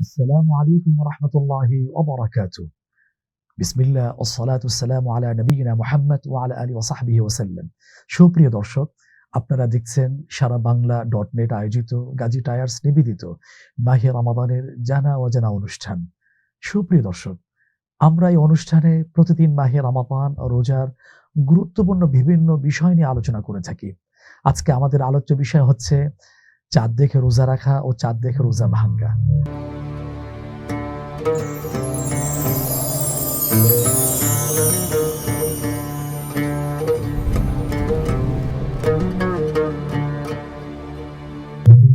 السلام عليكم ورحمة الله وبركاته بسم الله والصلاة والسلام على نبينا محمد وعلى آله وصحبه وسلم شو بري দর্শক, আপনারা দেখছেন সারা বাংলা ডট নেট আয়োজিত গাজী টায়ার্স নিবেদিত মাহে রমাদানের জানা অজানা অনুষ্ঠান। সুপ্রিয় দর্শক, আমরা এই অনুষ্ঠানে প্রতিদিন মাহে রামাপান রোজার গুরুত্বপূর্ণ বিভিন্ন বিষয় নিয়ে আলোচনা করে থাকি। আজকে আমাদের আলোচ্য বিষয় হচ্ছে চাঁদ দেখে রোজা রাখা ও চাঁদ দেখে রোজা ভাঙ্গা।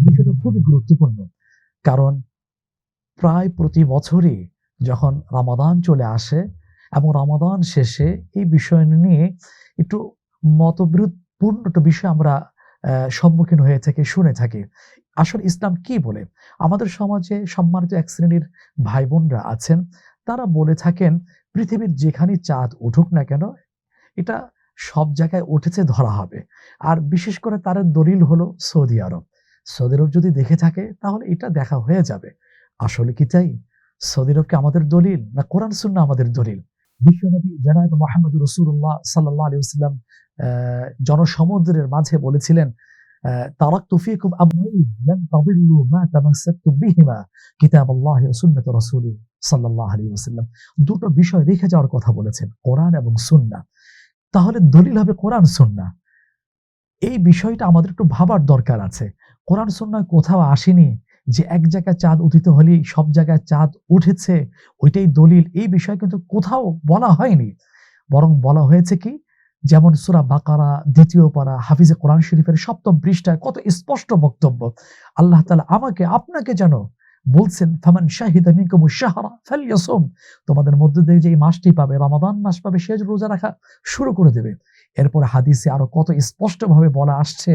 বিষয়টা খুবই গুরুত্বপূর্ণ, কারণ প্রায় প্রতি বছরই যখন রামাদান চলে আসে এবং রামাদান শেষে এই বিষয় নিয়ে একটু মতবিরোধপূর্ণ একটা বিষয় আমরা সম্মুখীন হয়ে থেকে, শুনে থাকি। আসলে ইসলাম কি বলে? আমাদের সমাজে সম্মানিত এক শ্রেণির ভাই বোনরা আছেন। তারা বলে থাকেন, পৃথিবীর যেখানে চাঁদ উঠুক না কেন, এটা সব জায়গায় উঠেছে ধরা হবে। আর বিশেষ করে তার দলিল হলো সৌদি আরব। সৌদি আরব যদি দেখে থাকে, তাহলে এটা দেখা হয়ে যাবে। আসলে কি তাই? সৌদি আরব কি আমাদের দলিল, না কোরআন সুন্না আমাদের দলিল? বিশ্বনবী, জনাব মোহাম্মদ রসুল্লাহ সাল্লাহ আলী সাল্লাম জনসমুদ্রের মাঝে বলেছিলেন তারাক তুফিকুম মা কিতাবাল্লাহি ওয়া সুন্নাত রাসূলি সাল্লাল্লাহু আলাইহি ওয়াসাল্লাম। দুটো বিষয় রেখে যাওয়ার কথা বলেছেন, কোরআন এবং তাহলে দলিল হবে কোরআন সুন্নাহ। এই বিষয়টা আমাদের একটু ভাবার দরকার আছে। কোরআন সুন্নায় কোথাও আসেনি যে এক জায়গায় চাঁদ উদিত হলেই সব জায়গায় চাঁদ উঠেছে, ওইটাই দলিল। এই বিষয় কিন্তু কোথাও বলা হয়নি। বরং বলা হয়েছে কি যেমন সুরা বাকারা, দ্বিতীয় পারা, হাফিজে কোরআন শরীফের সপ্তম পৃষ্ঠায় কত স্পষ্ট বক্তব্য। আল্লাহ তালা আমাকে, আপনাকে যেন বলছেন, ফামান শাহিদ শাহরা ফালিয়াসুম তোমাদের মধ্যে দিয়ে যে এই মাসটি পাবে, রমাদান মাস পাবে, সে রোজা রাখা শুরু করে দেবে। এরপর হাদিসে আরও কত স্পষ্টভাবে বলা আসছে,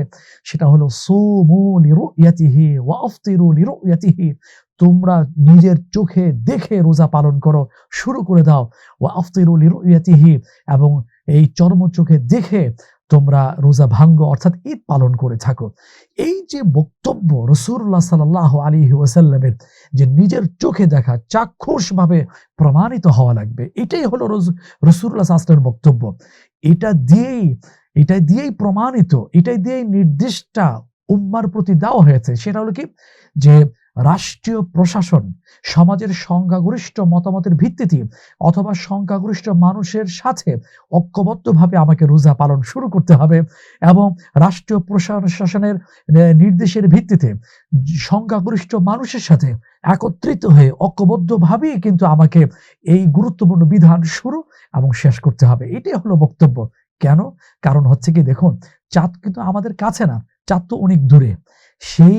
সেটা হলো, সুমু লিরুয়াতিহি ওয়া আফতিরু লিরুয়াতিহি তোমরা নিজের চোখে দেখে রোজা পালন করো, শুরু করে দাও। ওয়া আফতিরু লিরুয়াতিহি এবং এই চর্ম চোখে দেখে তোমরা রোজা ভাঙ্গ অর্থাৎ ঈদ পালন করে থাকো। এই যে বক্তব্য রসুল্লাহ সাল্লাহ আলী ওয়াসাল্লামের যে নিজের চোখে দেখা চাক্ষুষ ভাবে প্রমাণিত হওয়া লাগবে, এটাই হলো রসুল্লাহ আসলামের বক্তব্য। এটা দিয়েই এটা দিয়েই প্রমাণিত এটাই দিয়েই নির্দিষ্টটা উম্মার প্রতি দেওয়া হয়েছে। সেটা হলো কি? যে রাষ্ট্রীয় প্রশাসন, সমাজের সংখ্যাগরিষ্ঠ মতামতের ভিত্তিতে অথবা সংখ্যাগরিষ্ঠ মানুষের সাথে ঐক্যবদ্ধভাবে আমাকে রোজা পালন শুরু করতে হবে এবং রাষ্ট্রীয় প্রশাসনের নির্দেশের ভিত্তিতে সংখ্যাগরিষ্ঠ মানুষের সাথে একত্রিত হয়ে ঐক্যবদ্ধভাবেই কিন্তু আমাকে এই গুরুত্বপূর্ণ বিধান শুরু এবং শেষ করতে হবে। এটাই হলো বক্তব্য। কেন? কারণ হচ্ছে কি, দেখুন, চাঁদ কিন্তু আমাদের কাছে না, চাঁদ তো অনেক দূরে। সেই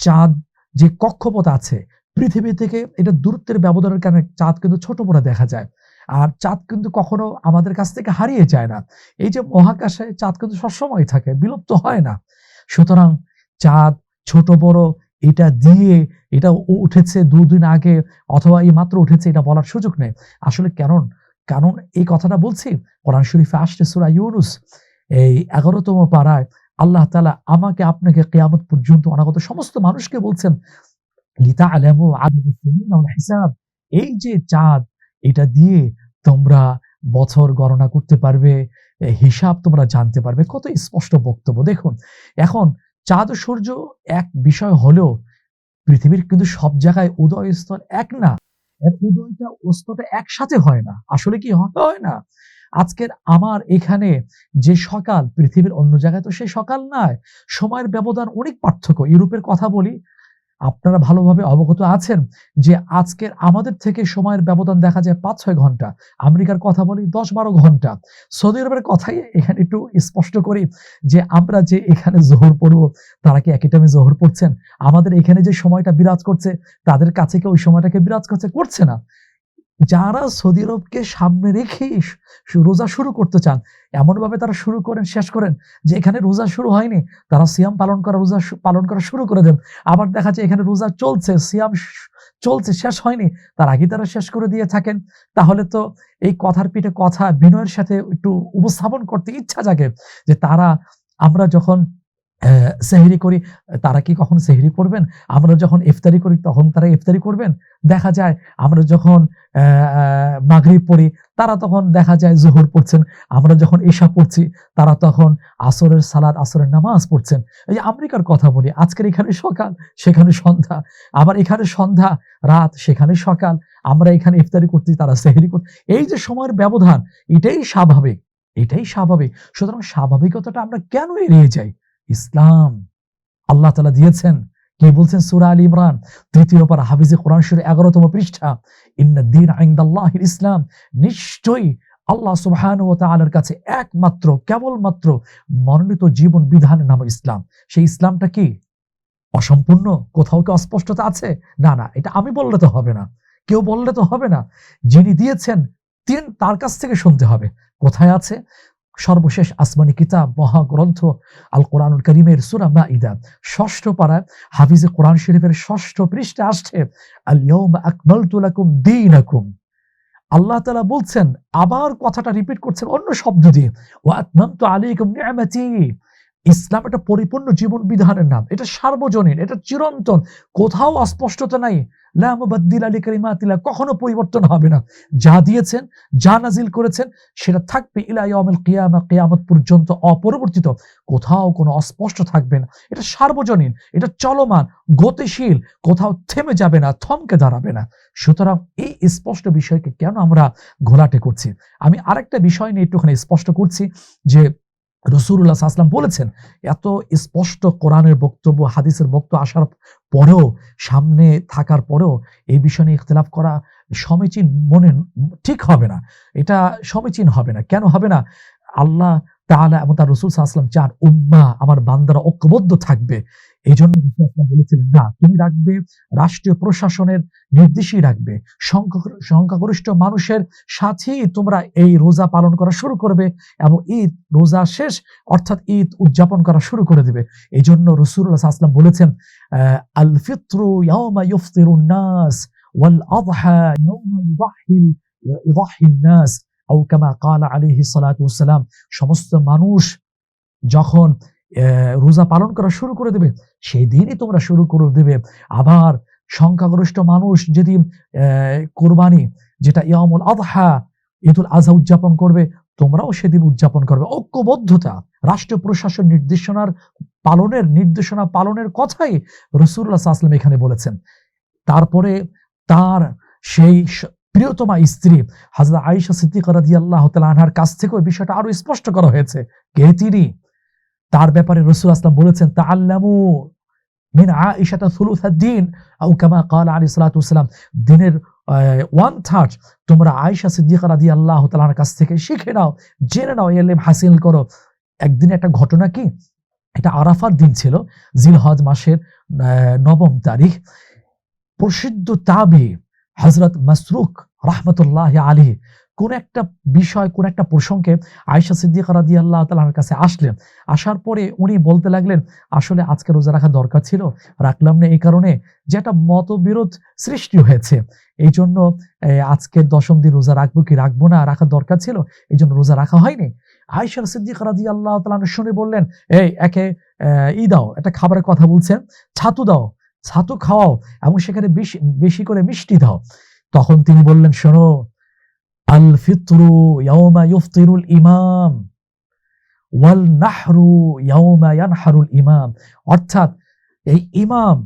চাঁদ যে কক্ষপথ আছে, পৃথিবী থেকে এটা দূরত্বের ব্যবধানের কারণে চাঁদ কিন্তু ছোট বড় দেখা যায়। আর চাঁদ কিন্তু কখনো আমাদের কাছ থেকে হারিয়ে যায় না। এই যে মহাকাশে চাঁদ কিন্তু সবসময় থাকে, বিলুপ্ত হয় না। সুতরাং চাঁদ ছোট বড় এটা দিয়ে এটা উঠেছে দুদিন আগে অথবা এই মাত্র উঠেছে এটা বলার সুযোগ নেই। আসলে কারণ কারণ এই কথাটা বলছি। কোরআন শরীফে আসছে সুরা ইউনুস। এই এগারোতম পাড়ায় আল্লাহ তালা আমাকে আপনাকে কেয়ামত পর্যন্ত অনাগত সমস্ত মানুষকে বলছেন লিতা আলামু হিসাব। এই যে চাঁদ, এটা দিয়ে তোমরা বছর গণনা করতে পারবে হিসাব তোমরা জানতে পারবে। কত স্পষ্ট বক্তব্য। দেখুন, এখন চাঁদ সূর্য এক বিষয় হলেও পৃথিবীর কিন্তু সব জায়গায় উদয় স্তর এক না। উদয়টা অস্তটা একসাথে হয় না। আসলে কি হয় না। আজকের আমার এখানে যে সকাল, পৃথিবীর অন্য জায়গায় তো সেই সকাল নয়, সময়ের ব্যবধান অনেক পার্থক্য। ইউরোপের কথা বলি, আপনারা ভালোভাবে অবগত আছেন যে আজকের আমাদের থেকে সময়ের ব্যবধান দেখা যায় পাঁচ ছয় ঘণ্টা, আমেরিকার কথা বলি দশ বারো ঘণ্টা। সৌদি আরবের কথাই এখানে একটু স্পষ্ট করি যে আমরা যে এখানে জোহর পড়ব, তারা কি একই টাইমে জোহর পড়ছেন? আমাদের এখানে যে সময়টা বিরাজ করছে, তাদের কাছে কি ওই সময়টাকে বিরাজ করছে করছে না। যারা সৌদি আরবকে সামনে রেখেই রোজা শুরু করতে চান, এমনভাবে তারা শুরু করেন, শেষ করেন, যে এখানে রোজা শুরু হয়নি, তারা সিয়াম পালন করা, রোজা পালন করা শুরু করে দেন। আবার দেখা যায় এখানে রোজা চলছে, সিয়াম চলছে, শেষ হয়নি, তার আগে তারা শেষ করে দিয়ে থাকেন। তাহলে তো এই কথার পিঠে কথা, বিনয়ের সাথে একটু উপস্থাপন করতে ইচ্ছা জাগে, যে তারা, আমরা যখন সেহরি করি, তারা কি কখন সেহরি করবেন? আমরা যখন ইফতারি করি তখন তারা ইফতারি করবেন? দেখা যায় আমরা যখন মাগরিব পড়ি তারা তখন দেখা যায় জোহর পড়ছেন। আমরা যখন ইশা পড়ছি তারা তখন আসরের সালাত, আসরের নামাজ পড়ছেন। এই আমেরিকার কথা বলি, আজকের এখানে সকাল, সেখানে সন্ধ্যা। আবার এখানে সন্ধ্যা, রাত, সেখানে সকাল। আমরা এখানে ইফতারি করছি, তারা সেহরি কর এই যে সময়ের ব্যবধান এটাই স্বাভাবিক, এটাই স্বাভাবিক। সুতরাং স্বাভাবিকতাটা আমরা কেন এড়িয়ে যাই? ইসলাম আল্লাহ তাআলা দিয়েছেন। কি বলছেন সূরা আলী ইমরান ৩য় পারা হাফিজে কোরআন শরীফ ১১তম পৃষ্ঠা। ইন্নাদ-দীন ইনদাল্লাহিল ইসলাম। নিশ্চয়ই আল্লাহ সুবহানাহু ওয়া তাআলার কাছে একমাত্র কেবলমাত্র মনোনীত জীবন বিধানের নাম ইসলাম। সেই ইসলামটা কি? অসম্পূর্ণ? কোথাও কি অস্পষ্টতা আছে? না, না, এটা আমি বললে তো হবে না। কেউ বললে তো হবে না। যিনি দিয়েছেন তিন তার কাছ থেকে শুনতে হবে। কোথায় আছে? সর্বশেষ আসমানি কিতাব, মহাগ্রন্থ আল কোরআনুল করিমের সুরা মাঈদা ষষ্ঠ পাড়ায় হাফিজে কোরআন শরীফের ষষ্ঠ পৃষ্ঠে আসছে আল আকবল তুলাকুম দিন আকুম আল্লাহ তালা বলছেন, আবার কথাটা রিপিট করছেন অন্য শব্দ দিয়ে ও আত্মান্ত আলী নি'মাতি। ইসলাম একটা পরিপূর্ণ জীবন বিধানের নাম। এটা সার্বজনীন, এটা চিরন্তন। কোথাও অস্পষ্টতা নাই। লা মুবাদ্দিলা লিকালিমাতিল্লাহ কখনো পরিবর্তন হবে না। যা দিয়েছেন, যা নাজিল করেছেন সেটা থাকবে ইলা ইয়াউমিল কিয়ামা কিয়ামত পর্যন্ত অপরিবর্তিত। কোথাও কোনো অস্পষ্ট থাকবে না। এটা সার্বজনীন, এটা চলমান, গতিশীল, কোথাও থেমে যাবে না, থমকে দাঁড়াবে না। সুতরাং এই স্পষ্ট বিষয়কে কেন আমরা ঘোলাটে করছি? আমি আরেকটা বিষয় নিয়ে একটুখানি স্পষ্ট করছি যে রাসূলুল্লাহ আসলাম বলেছেন, এত স্পষ্ট কোরআনের বক্তব্য, হাদিসের বক্তব্য আসার পরেও, সামনে থাকার পরেও এই বিষয় নিয়ে ইখতলাফ করা সমীচীন মনে ঠিক হবে না। এটা সমীচীন হবে না। কেন হবে না? আল্লাহ তাআলা এবং তার রাসূল ওয়াসাল্লাম চান উম্মাহ আমার বান্দারা ঐক্যবদ্ধ থাকবে। রাসূল সাল্লাল্লাহু বলেছিলেন, না তুমি রাখবে রাষ্ট্রীয় প্রশাসনের নির্দেশই রাখবে। সংখ্যাগরিষ্ঠ মানুষের সাথেই তোমরা এই রোজা পালন করা শুরু করবে এবং ঈদ রোজা শেষ অর্থাৎ ঈদ উদযাপন করা শুরু করে দিবে। এই জন্য সাল্লাল্লাহু আলাইহি বলেছেন, আল ফিত্রু ইয়াওমা ইফতিরুন ওয়াল আযহা আও কামা ক্বালা আলাইহি সালাতু ওয়াসসালাম সমস্ত মানুষ যখন রোজা পালন করা শুরু করে দেবে, সেই দিনই তোমরা শুরু করে দেবে। আবার সংখ্যাগরিষ্ঠ মানুষ যদি কোরবানি যেটা ইয়ামুল আযহা, ঈদুল আজহা উদযাপন করবে, তোমরাও সেদিন উদযাপন করবে। ঐক্যবদ্ধতা, রাষ্ট্র প্রশাসন নির্দেশনার পালনের নির্দেশনা পালনের কথাই রসুল্লাহ আসলাম এখানে বলেছেন। তারপরে তার সেই প্রিয়তমা স্ত্রী হযরত আয়েশা সিদ্দিকা রাদিয়াল্লাহু তাআলা আনহার কাছ থেকে ওই বিষয়টা আরও স্পষ্ট করা হয়েছে। কে তিনি? তার ব্যাপারে রাসূল আসলাম বলেছেন, তাআল্লামু মিন আয়েশাতা সুলুসাদ-দ্বীন আও কামা ক্বালা আলাইহিস সালাতু ওয়াসসালাম দিনের অ্যা 1/3 তোমরা আয়েশা সিদ্দিকা রাদিয়াল্লাহু তাআলা আনহার কাছ থেকে শিখে নাও, জেনে নাও, হাসিল করো। একদিন একটা ঘটনা কি? এটা আরাফার দিন ছিল, জিলহজ মাসের ৯ম তারিখ। প্রসিদ্ধ তাবী হযরত মাসরুক রাহমাতুল্লাহি আলাইহি কোন একটা বিষয়, কোন একটা প্রসঙ্গে আয়সা সিদ্দিকা রাদিয়াল্লাহু তাআলা আনহার কাছে আসলেন। আসার পরে উনি বলতে লাগলেন, আসলে আজকে রোজা রাখা দরকার ছিল, রাখলাম না এই কারণে যে একটা মতবিরোধ সৃষ্টি হয়েছে। এই জন্য আজকের ১০ম দিন রোজা রাখব কি রাখব না, রাখা দরকার ছিল। এই জন্য রোজা রাখা হয়নি। আয়েশা সিদ্দিকা রাদিয়াল্লাহু তাআলা আনহা শুনে বললেন, এই একে ই দাও, একটা খাবারের কথা বলছেন, ছাতু দাও, ছাতু খাওয়াও এবং সেখানে বেশি করে মিষ্টি দাও। তখন তিনি বললেন, শোনো আল ফিত্রু ইয়াওমা ইফতিরুল ইমাম ওয়াল নাহরু ইয়াওমা ইয়ানহারুল ইমাম। অর্থাৎ এই ইমাম,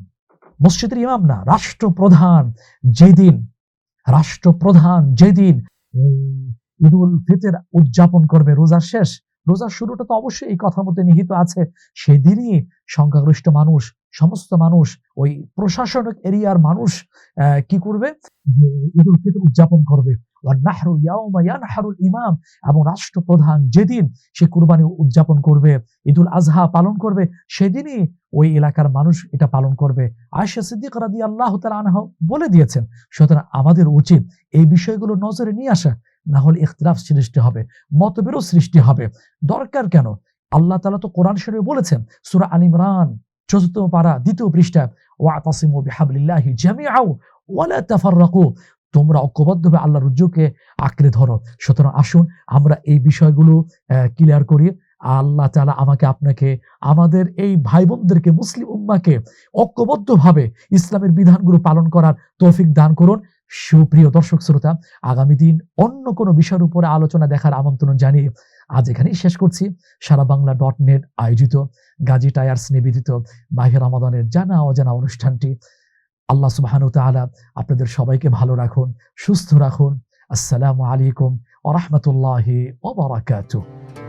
মসজিদের ইমাম না, রাষ্ট্রপ্রধান যেদিন রাষ্ট্রপ্রধান যেদিন ঈদুল ফিতর উদযাপন করবে রোজা শেষ, রোজার শুরুটা তো অবশ্যই এই কথার মধ্যে নিহিত আছে। সেদিনই সংখ্যাগরিষ্ঠ মানুষ, সমস্ত মানুষ, ওই প্রশাসনিক এরিয়ার মানুষ কি করবে? যে ঈদুল ফিতর উদযাপন করবে। ইমাম এবং রাষ্ট্রপ্রধান যেদিন সে কুরবানি উদযাপন করবে, ঈদুল আযহা পালন করবে, সেদিনই ওই এলাকার মানুষ এটা পালন করবে। আয়েশা সিদ্দিকা রাদিয়াল্লাহু তাআলা আনহা বলে দিয়েছেন। সুতরাং আমাদের উচিত এই বিষয়গুলো নজরে নিয়ে আসা। না হলে ইখতলাফ সৃষ্টি হবে, মতবেরও সৃষ্টি হবে। দরকার কেন? আল্লাহ তালা তো কোরআন শরীফ বলেছেন, সুরা আল ইমরান চতুর্থ পারা ২য় পৃষ্ঠায় ওয়াতাসিমু বিহাবলিল্লাহি জামিআও ওয়ালা তাফার তাফাররাকু তোমরা ঐক্যবদ্ধভাবে আল্লাহ রুজ্জুকে আঁকড়ে ধরো। সুতরাং আসুন আমরা এই বিষয়গুলো ক্লিয়ার করি। আল্লাহ তাআলা আমাকে আপনাকে, আমাদের এই ভাই বোনদেরকে মুসলিম উম্মাকে ঐক্যবদ্ধভাবে ইসলামের বিধানগুলো পালন করার তৌফিক দান করুন। সুপ্রিয় দর্শক শ্রোতা, আগামী দিন অন্য কোনো বিষয়ের উপরে আলোচনা দেখার আমন্ত্রণ জানিয়ে আজ এখানেই শেষ করছি। সারা বাংলা ডট নেট আয়োজিত, গাজী টায়ার্স নিবেদিত মাহের রমাদানের জানা অজানা অনুষ্ঠানটি। আল্লাহ সুবহানাহু তাআলা আপনাদের সবাইকে ভালো রাখুন, সুস্থ রাখুন। আসসালামু আলাইকুম ওয়া রাহমাতুল্লাহি ওয়া বারাকাতুহু।